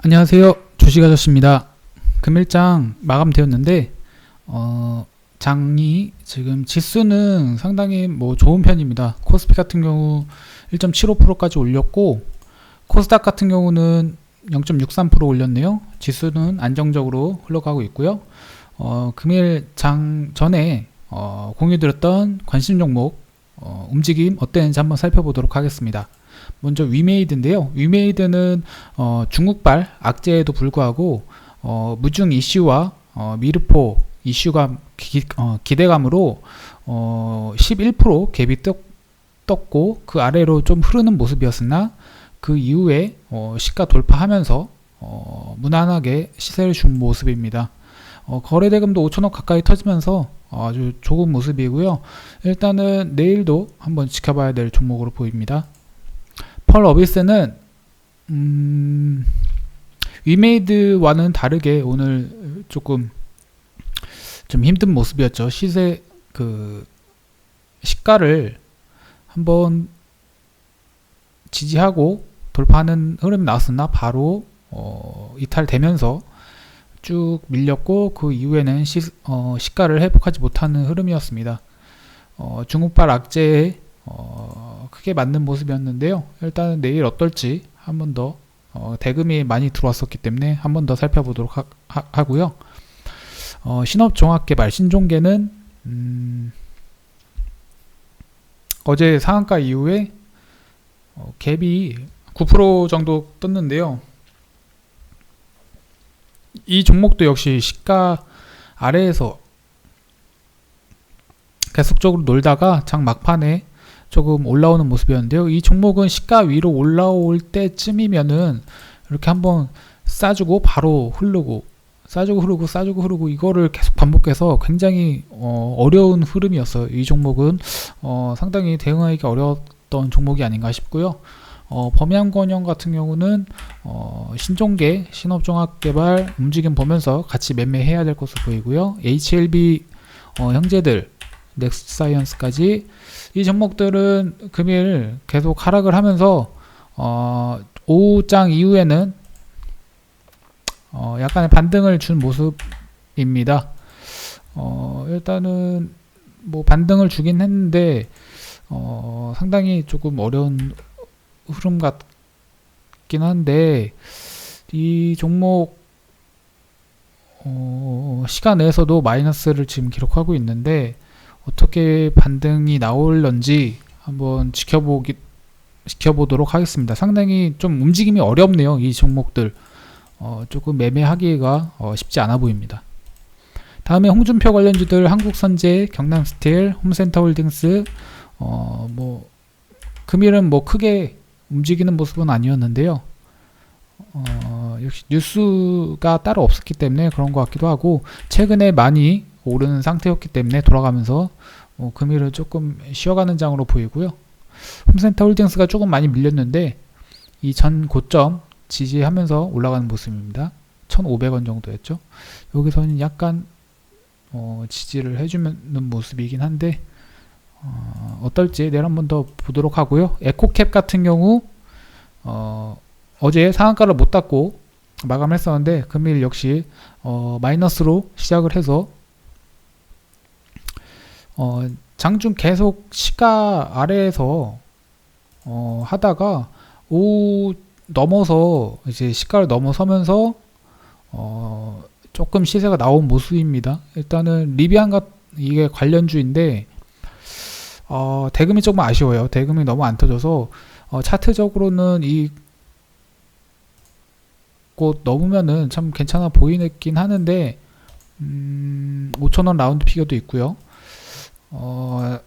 안녕하세요. 주식 아저씨입니다. 금일장 마감되었는데 어, 장이 지금 지수는 상당히 뭐 좋은 편입니다. 코스피 같은 경우 1.75%까지 올렸고 코스닥 같은 경우는 0.63% 올렸네요. 지수는 안정적으로 흘러가고 있고요. 어, 금일 장 전에 어, 공유드렸던 관심 종목 어, 움직임 어땠는지 한번 살펴보도록 하겠습니다. 먼저 위메이드인데요. 위메이드는 어, 중국발 악재에도 불구하고 어, 무중 이슈와 어, 미르포 이슈가 기, 어, 기대감으로 어, 11% 갭이 떴, 떴고 그 아래로 좀 흐르는 모습이었으나 그 이후에 어, 시가 돌파하면서 어, 무난하게 시세를 준 모습입니다. 어, 거래대금도 5천억 가까이 터지면서 아주 좋은 모습이고요. 일단은 내일도 한번 지켜봐야 될 종목으로 보입니다. 펄 어비스는 음, 위메이드와는 다르게 오늘 조금 좀 힘든 모습이었죠. 시세 그 시가를 한번 지지하고 돌파하는 흐름이 나왔으나 바로 어, 이탈되면서 쭉 밀렸고 그 이후에는 시, 어, 시가를 회복하지 못하는 흐름이었습니다. 어, 중국발 악재에 어, 크게 맞는 모습이었는데요. 일단은 내일 어떨지 한 번 더 어, 대금이 많이 들어왔었기 때문에 한 번 더 살펴보도록 하, 고요 어, 신업 종합개발 신종계는 음, 어제 상한가 이후에 어, 갭이 9% 정도 떴는데요. 이 종목도 역시 시가 아래에서 계속적으로 놀다가 장 막판에 조금 올라오는 모습이었는데요. 이 종목은 시가 위로 올라올 때쯤이면은 이렇게 한번 싸주고 바로 흐르고 싸주고 흐르고 싸주고 흐르고 이거를 계속 반복해서 굉장히 어, 려운 흐름이었어요. 이 종목은 어, 상당히 대응하기 어려웠던 종목이 아닌가 싶고요. 어, 범양건영 같은 경우는 어, 신종계 신업종합개발 움직임 보면서 같이 매매해야 될 것으로 보이고요. HLB 어, 형제들 넥스사이언스까지 이 종목들은 금일 계속 하락을 하면서 어, 오후장 이후에는 어, 약간의 반등을 준 모습입니다. 어, 일단은 뭐 반등을 주긴 했는데 어, 상당히 조금 어려운 흐름 같긴 한데 이 종목 어, 시간 내에서도 마이너스를 지금 기록하고 있는데 어떻게 반등이 나올런지 한번 지켜보기 지켜보도록 하겠습니다. 상당히 좀 움직임이 어렵네요. 이 종목들 어, 조금 매매하기가 어, 쉽지 않아 보입니다. 다음에 홍준표 관련주들 한국선제, 경남스틸, 홈센터홀딩스 어, 뭐 금일은 뭐 크게 움직이는 모습은 아니었는데요. 어, 역시 뉴스가 따로 없었기 때문에 그런 것 같기도 하고 최근에 많이 오르는 상태였기 때문에 돌아가면서 어, 금일은 조금 쉬어가는 장으로 보이고요. 홈센터 홀딩스가 조금 많이 밀렸는데 이 전 고점 지지하면서 올라가는 모습입니다. 1,500원 정도였죠. 여기서는 약간 어, 지지를 해주는 모습이긴 한데 어, 어떨지 내일 한번 더 보도록 하고요. 에코캡 같은 경우 어, 어제 상한가를 못 닫고 마감했었는데 금일 역시 어, 마이너스로 시작을 해서 어, 장중 계속 시가 아래에서 어, 하다가 오 넘어서 이제 시가를 넘어서면서 어, 조금 시세가 나온 모습입니다. 일단은 리비안과 이게 관련주인데 어, 대금이 조금 아쉬워요. 대금이 너무 안 터져서 어, 차트적으로는 이 곳 넘으면은 참 괜찮아 보이긴 하는데 음, 5천원 라운드 피겨도 있고요. 어,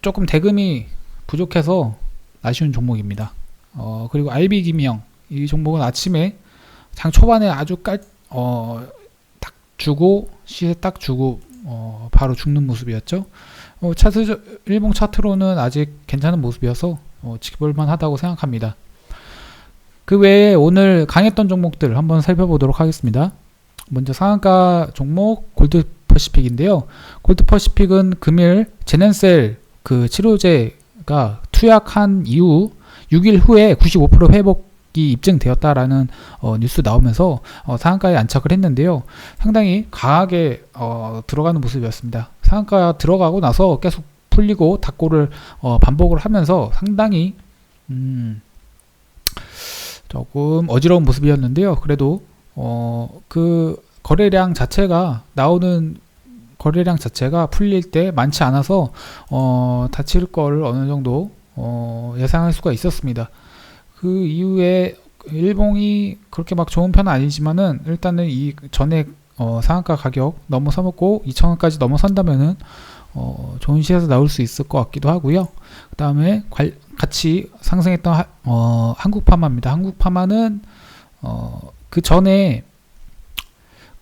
조금 대금이 부족해서 아쉬운 종목입니다. 어, 그리고 IB 김영 이 종목은 아침에 장 초반에 아주 깔, 어, 딱 주고 시세 딱 주고 어, 바로 죽는 모습이었죠. 어, 차트 일봉 차트로는 아직 괜찮은 모습이어서 어, 지켜볼만 하다고 생각합니다. 그 외에 오늘 강했던 종목들 한번 살펴보도록 하겠습니다. 먼저 상한가 종목 골드 퍼시픽인데요. 골드 퍼시픽은 금일 제넨셀 그 치료제가 투약한 이후 6일 후에 95% 회복 입증되었다라는 어, 뉴스 나오면서 어, 상한가에 안착을 했는데요. 상당히 강하게 어, 들어가는 모습이었습니다. 상한가 들어가고 나서 계속 풀리고 닫고를 어, 반복을 하면서 상당히 음, 조금 어지러운 모습이었는데요. 그래도 어, 그 거래량 자체가 나오는 거래량 자체가 풀릴 때 많지 않아서 어, 다칠 걸 어느 정도 어, 예상할 수가 있었습니다. 그 이후에 일봉이 그렇게 막 좋은 편은 아니지만은 일단은 이 전에 어, 상한가 가격 넘어서먹고 2,000원까지 넘어선다면은 어, 좋은 시에서 나올 수 있을 것 같기도 하고요. 그 다음에 같이 상승했던 하, 어, 한국파마입니다. 한국파마는 어, 그 전에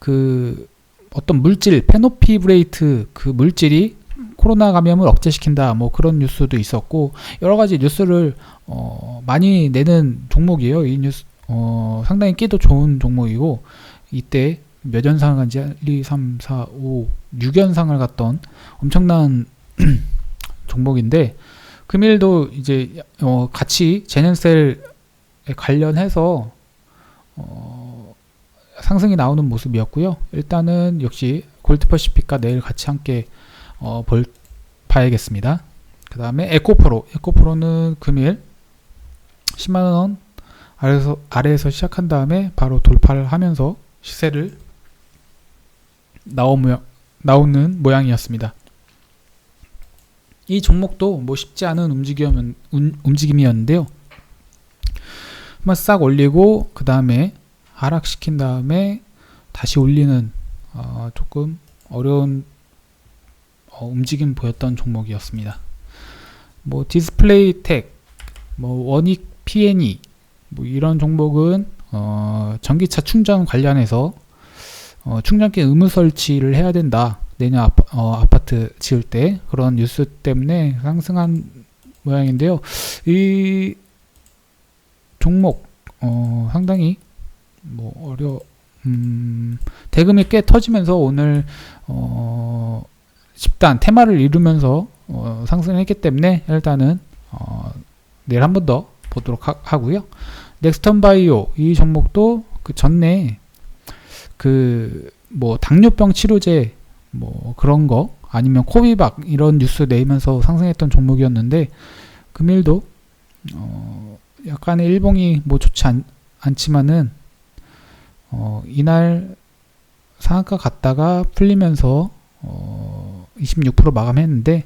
그 어떤 물질 페노피브레이트 그 물질이 코로나 감염을 억제시킨다 뭐 그런 뉴스도 있었고 여러 가지 뉴스를 어, 많이 내는 종목이에요. 이 뉴스 어, 상당히 끼도 좋은 종목이고 이때 몇 연상을 간지 1, 2, 3, 4, 5, 6연상을 갔던 엄청난 종목인데 금일도 이제 어, 같이 제넨셀에 관련해서 어, 상승이 나오는 모습이었고요. 일단은 역시 골드퍼시픽과 내일 같이 함께 어, 볼 봐야겠습니다. 그 다음에 에코프로 에코프로는 금일 10만원 아래에서, 아래에서 시작한 다음에 바로 돌파를 하면서 시세를 나오며, 나오는 모양이었습니다. 이 종목도 뭐 쉽지 않은 움직임, 움직임이었는데요. 한번 싹 올리고 그 다음에 하락시킨 다음에 다시 올리는 어, 조금 어려운 어, 움직임 보였던 종목이었습니다. 뭐 디스플레이 텍, 뭐 원익 P&E 뭐 이런 종목은 어, 전기차 충전 관련해서 어, 충전기 의무 설치를 해야 된다. 내년 아파, 어, 아파트 지을 때 그런 뉴스 때문에 상승한 모양인데요. 이 종목 어, 상당히 뭐 어려 음, 대금이 꽤 터지면서 오늘 어, 집단 테마를 이루면서 어, 상승했기 때문에 일단은 어, 내일 한 번 더 보도록 하, 고요. 넥스턴 바이오 이 종목도 그 전에 그 뭐 당뇨병 치료제 뭐 그런 거 아니면 코비박 이런 뉴스 내면서 상승했던 종목이었는데 금일도 어 약간의 일봉이 뭐 좋지 않, 않지만은 어 이날 상한가 갔다가 풀리면서 어 26% 마감했는데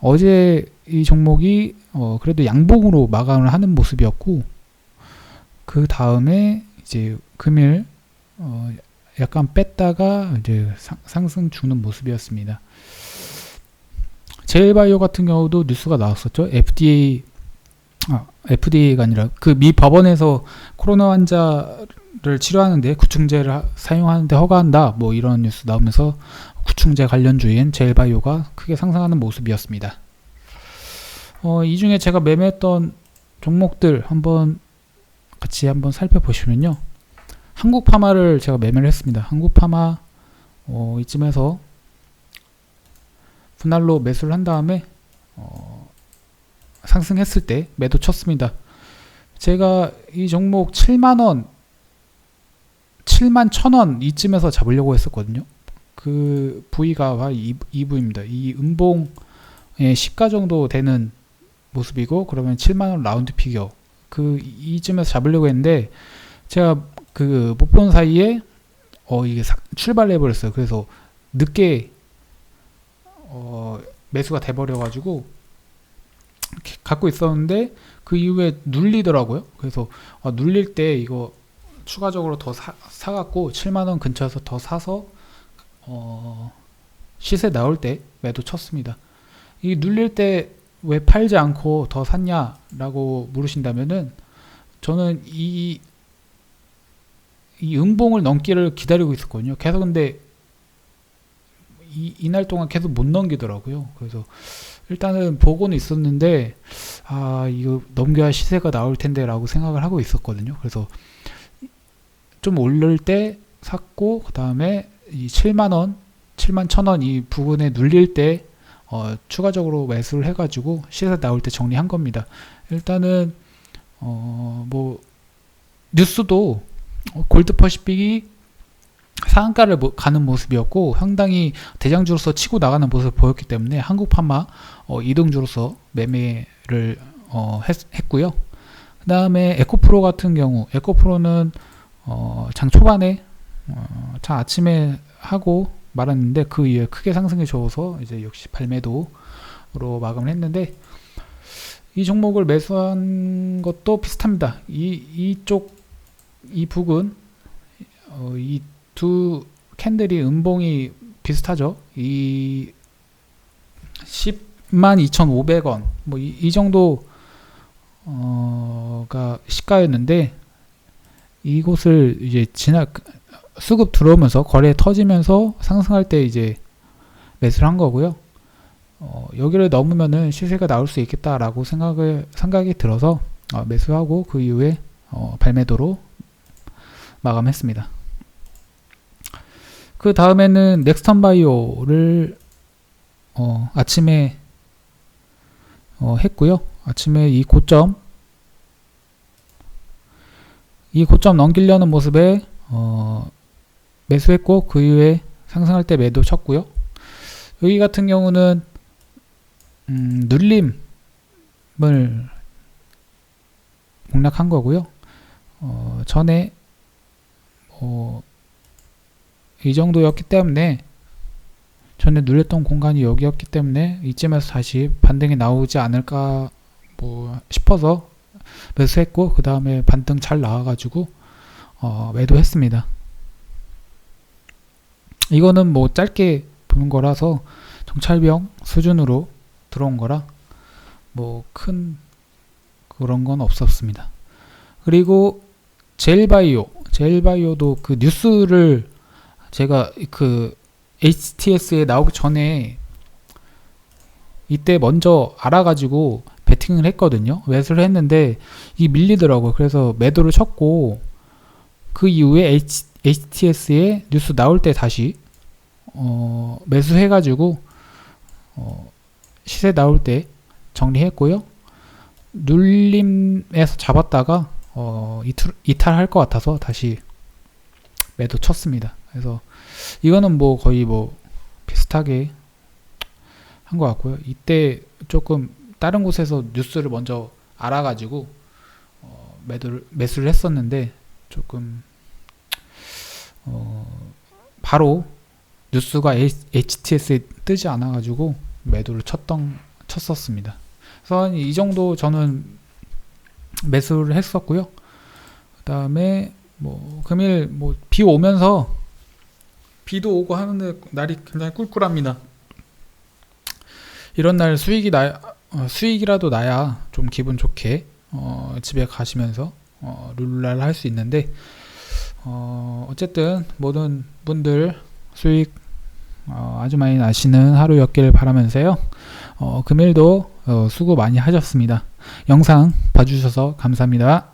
어제 이 종목이 어 그래도 양봉으로 마감을 하는 모습이었고 그 다음에 이제 금일 어 약간 뺐다가 이제 상, 승 주는 모습이었습니다. 제일바이오 같은 경우도 뉴스가 나왔었죠. FDA 아, FDA가 아니라 그 미 법원에서 코로나 환자 를 치료하는데 구충제를 사용하는데 허가한다. 뭐 이런 뉴스 나오면서 구충제 관련주인 제일바이오가 크게 상승하는 모습이었습니다. 어, 이 중에 제가 매매했던 종목들 한번 같이 한번 살펴보시면요. 한국파마를 제가 매매를 했습니다. 한국파마 어, 이쯤에서 분할로 매수를 한 다음에 어, 상승했을 때 매도 쳤습니다. 제가 이 종목 7만원 7만 1000원 이쯤에서 잡으려고 했었거든요. 그 부위가 이, 이 부위입니다. 이 음봉의 시가 정도 되는 모습이고 그러면 7만 원 라운드 피겨 그 이쯤에서 잡으려고 했는데 제가 그 못 본 사이에 어 이게 출발해 버렸어요. 그래서 늦게 어 매수가 돼 버려 가지고 갖고 있었는데 그 이후에 눌리더라고요. 그래서 어, 눌릴 때 이거 추가적으로 더 사, 사갖고 7만원 근처에서 더 사서 어, 시세 나올 때 매도 쳤습니다. 이 눌릴 때 왜 팔지 않고 더 샀냐라고 물으신다면은 저는 이, 이 음봉을 넘기를 기다리고 있었거든요. 계속 근데 이, 이날 동안 계속 못 넘기더라고요. 그래서 일단은 보고는 있었는데 아 이거 넘겨야 시세가 나올 텐데라고 생각을 하고 있었거든요. 그래서 좀 오를 때 샀고 그 다음에 이 7만 원, 7만 천 원 이 부분에 눌릴 때 어, 추가적으로 매수를 해가지고 시세 나올 때 정리한 겁니다. 일단은 어, 뭐 뉴스도 어, 골드퍼시픽이 상한가를 모- 가는 모습이었고 상당히 대장주로서 치고 나가는 모습을 보였기 때문에 한국판마 어, 이등주로서 매매를 어, 했, 고요 그 다음에 에코프로 같은 경우 에코프로는 어, 장 초반에 어, 장 아침에 하고 말았는데 그 이후에 크게 상승해 줘서 이제 역시 발매도로 마감을 했는데 이 종목을 매수한 것도 비슷합니다. 이 이쪽 이 북은 어, 이두 캔들이 음봉이 비슷하죠. 이 10만 2,500원 뭐 이 정도 어가 시가였는데 이곳을 이제 지나 수급 들어오면서 거래 터지면서 상승할 때 이제 매수를 한 거고요. 어, 여기를 넘으면은 시세가 나올 수 있겠다라고 생각을 생각이 들어서 어, 매수하고 그 이후에 어, 발매도로 마감했습니다. 그 다음에는 넥스턴 바이오를 어, 아침에 어, 했고요. 아침에 이 고점 이 고점 넘기려는 모습에 어, 매수했고 그 이후에 상승할 때 매도 쳤고요. 여기 같은 경우는 음, 눌림을 공략한 거고요. 어, 전에 어, 이 정도였기 때문에 전에 눌렸던 공간이 여기였기 때문에 이쯤에서 다시 반등이 나오지 않을까 뭐 싶어서 매수했고 그 다음에 반등 잘 나와가지고 어, 매도했습니다. 이거는 뭐 짧게 보는 거라서 정찰병 수준으로 들어온 거라 뭐 큰 그런 건 없었습니다. 그리고 젤바이오, 젤바이오도 그 뉴스를 제가 그 HTS에 나오기 전에 이때 먼저 알아가지고 베팅을 했거든요. 매수를 했는데 이 밀리더라고요. 그래서 매도를 쳤고 그 이후에 HTS에 뉴스 나올 때 다시 어, 매수해가지고 어, 시세 나올 때 정리했고요. 눌림에서 잡았다가 어, 이탈, 이탈할 것 같아서 다시 매도 쳤습니다. 그래서 이거는 뭐 거의 뭐 비슷하게 한 것 같고요. 이때 조금 다른 곳에서 뉴스를 먼저 알아가지고 어, 매도를 매수를 했었는데 조금 어, 바로 뉴스가 HTS에 뜨지 않아가지고 매도를 쳤던 쳤었습니다. 그래서 한이 정도 저는 매수를 했었고요. 그다음에 뭐 금일 뭐 비 오면서 비도 오고 하는데 날이 굉장히 꿀꿀합니다. 이런 날 수익이 나 어, 수익이라도 나야 좀 기분 좋게 어, 집에 가시면서 어, 룰랄 할 수 있는데 어, 어쨌든 모든 분들 수익 어, 아주 많이 나시는 하루였길 바라면서요. 어, 금일도 어, 수고 많이 하셨습니다. 영상 봐주셔서 감사합니다.